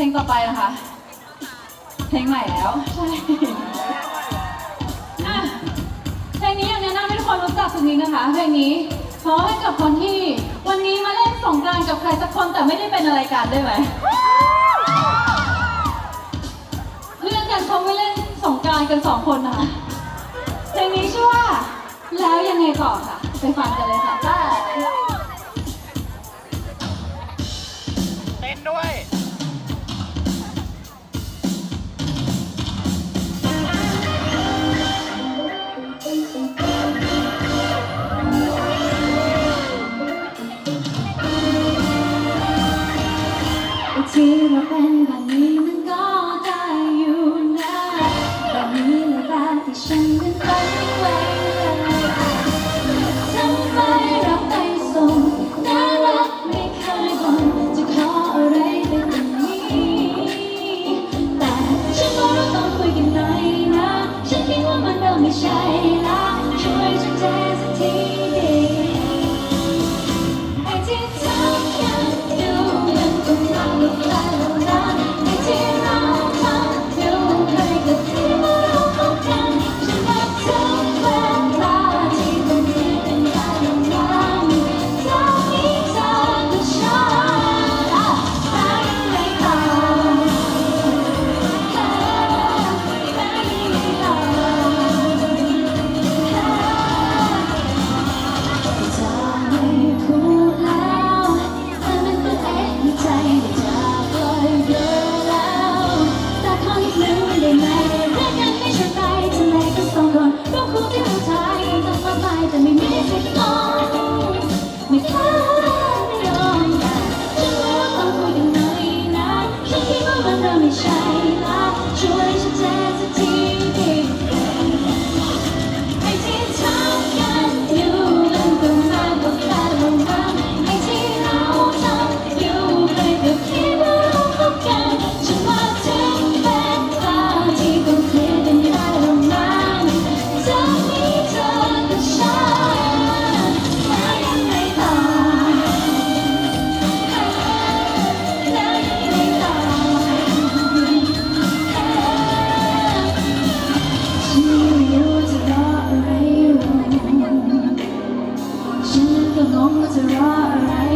ลงต่อไปนะคะ เพลงใหม่แล้ว ใช่อะเพลงนี้อยากแนะนำให้ทุกคนรู้จักสักนิดนะคะ เพลงนี้ขอให้กับคนที่วันนี้มาเล่นสงกรานต์กับใครสักคนแต่ไม่ได้เป็นอะไรกันได้ไหมเรื่องกันเขาไม่เล่นสงกรานต์กันสองคนนะคะเพลงนี้ชื่อว่า แล้วยังไงต่อค่ะ ไปฟังกันเลยค่ะจ้เต้นด้วย ที่เราเป็นแบบนี้มันก็ได้อยู่นะแบบนี้เลยที่ฉันเป็ไปไวเลยทำไมเราไปส่งน่ารักไม่เคยบ่นจะขออะไรเป็นี้ แต่ฉันก็รู้ต้องคุยกันหน่นะ ฉันคิดว่ามันเริ่มไม่ใช่ the longer there are